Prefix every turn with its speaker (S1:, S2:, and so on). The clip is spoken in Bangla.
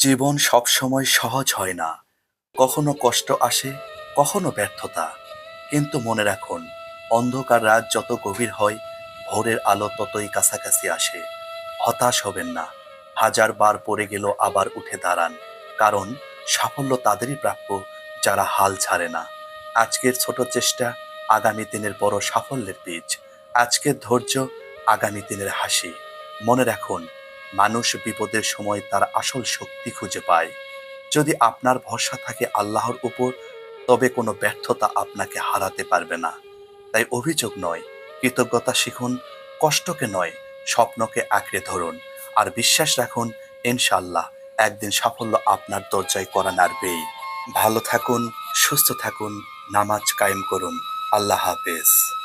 S1: জীবন সবসময় সহজ হয় না। কখনো কষ্ট আসে, কখনো ব্যর্থতা। কিন্তু মনে রাখুন, অন্ধকার রাত যত গভীর হয়, ভোরের আলো ততই কাছাকাছি আসে। হতাশ হবেন না। হাজার বার পড়ে গেল, আবার উঠে দাঁড়ান। কারণ সাফল্য তাদেরই প্রাপ্য, যারা হাল ছাড়ে না। আজকের ছোট চেষ্টা, আগামী দিনের বড় সাফল্যের বীজ। আজকের ধৈর্য, আগামী দিনের হাসি। মনে রাখুন মানুষ বিপদের সময় তার আসল শক্তি খুঁজে পায়। যদি আপনার ভরসা থাকে আল্লাহর উপর, তবে কোনো ব্যর্থতা আপনাকে হারাতে পারবে না। তাই অভিযোগ নয়, কৃতজ্ঞতা শিখুন, কষ্টকে নয়, স্বপ্নকে আঁকড়ে ধরুন। আর বিশ্বাস রাখুন ইনশাল্লাহ একদিন সাফল্য আপনার দরজায় করা নাড়বেই। ভালো থাকুন, সুস্থ থাকুন, নামাজ কায়েম করুন। আল্লাহ হাফেজ।